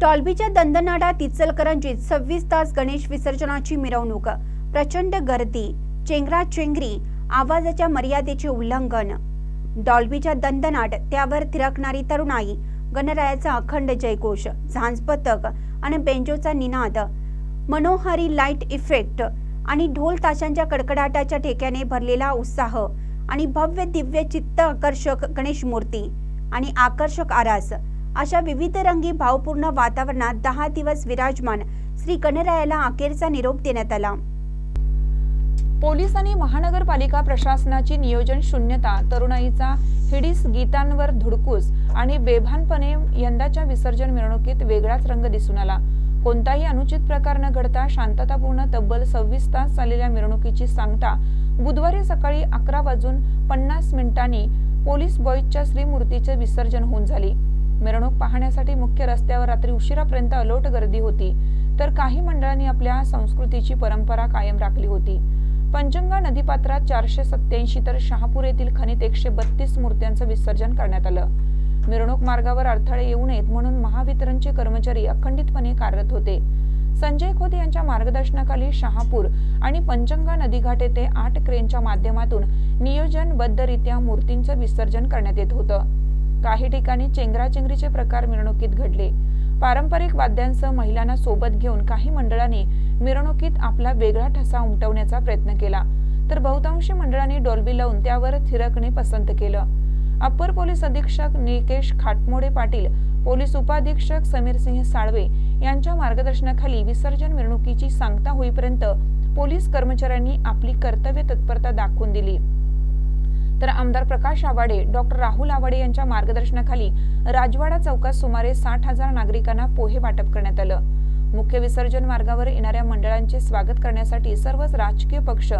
डॉल्बीच्या दंदनाडात इचलकरंजीत सव्वीस तास गणेश विसर्जनाची मिरवणूक. प्रचंड गर्दी चेंगराचेंगरी आवाजाच्या मर्यादेचे उल्लंघन. डॉल्बीच्या दंदनाट त्यावर थिरकणारी तरुणाई गणरायाचा अखंड जयघोष झांज पथक आणि बेंजोचा निनाद मनोहारी लाइट इफेक्ट आणि ढोल ताशांच्या कडकडाटाच्या ठेक्याने भरलेला उत्साह आणि भव्य दिव्य चित्त आकर्षक गणेश मूर्ती आणि आकर्षक आरास अशा विविध रंगी भावपूर्ण वातावरणात दहा दिवस विराजमान श्री गणरायाला अखेरचा निरोप देण्यात आला. पोलीस आणि महानगरपालिका प्रशासनाची नियोजन शून्यता तरुणाईचा हिडीस गीतांवर धुडकूस आणि बेभानपणे यंदाच्या विसर्जन मिरवणुकीत वेगळाच रंग दिसून आला. कोणताही अनुचित प्रकार न घडता शांततापूर्ण तब्बल सव्वीस तास चाललेल्या मिरवणुकीची सांगता बुधवारी सकाळी अकरा वाजून पन्नास मिनिटांनी पोलीस बॉईजच्या श्रीमूर्तीचे विसर्जन होऊन झाली. मिरवणूक पाहण्यासाठी मुख्य रस्त्यावर रात्री उशिरापर्यंत अलोट गर्दी होती तर काही मंडळांनी आपल्या संस्कृतीची परंपरा कायम राखली होती. पंचंगा नदीपात्रात चारशे सत्याऐंशी तर शहापूर येथील खनित एकशे बत्तीस मूर्त्यांचं विसर्जन करण्यात आलं. मिरवणूक मार्गावर अडथळे येऊ नयेत म्हणून महावितरणचे कर्मचारी अखंडितपणे कार्यरत होते. संजय खोत यांच्या मार्गदर्शनाखाली शहापूर आणि पंचंगा नदीघाट येथे आठ क्रेनच्या माध्यमातून नियोजनबद्धरित्या मूर्तींचं विसर्जन करण्यात येत होतं. काही ठिकाणी चेंगराचेंगरीचे प्रकार मिरवणुकीत घडले. पारंपरिक वाद्यांसह महिलांना सोबत घेऊन काही मंडळांनी मिरवणुकीत आपला वेगळा ठसा उमटवण्याचा प्रयत्न केला. तर बहुतांशी मंडळांनी डॉल्बी लावून त्यावर थिरकणे पसंत केलं. अप्पर पोलीस अधीक्षक निकेश खाटमोडे पाटील पोलीस उपाधीक्षक समीर सिंह साळवे यांच्या मार्गदर्शनाखाली विसर्जन मिरवणुकीची सांगता होईपर्यंत पोलीस कर्मचाऱ्यांनी आपली कर्तव्य तत्परता दाखवून दिली. तर आमदार प्रकाश आवाडे डॉक्टर राहुल आवाडे यांच्या मार्गदर्शनाखाली राजवाडा चौकात सुमारे साठ हजार नागरिकांना पोहे वाटप करण्यात आलं. मुख्य विसर्जन मार्गावर येणाऱ्या मंडळांचे स्वागत करण्यासाठी सर्वच राजकीय पक्ष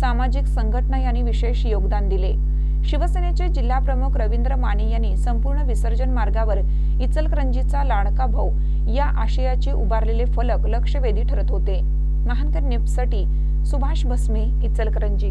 सामाजिक संघटना यांनी विशेष योगदान दिले. शिवसेनेचे जिल्हा प्रमुख रवींद्र माने यांनी संपूर्ण विसर्जन मार्गावर इचलकरंजीचा लाडका भाऊ या आशयाचे उभारलेले फलक लक्षवेधी ठरत होते. महानकर न्यूजसाठी सुभाष भस्मे इचलकरंजी.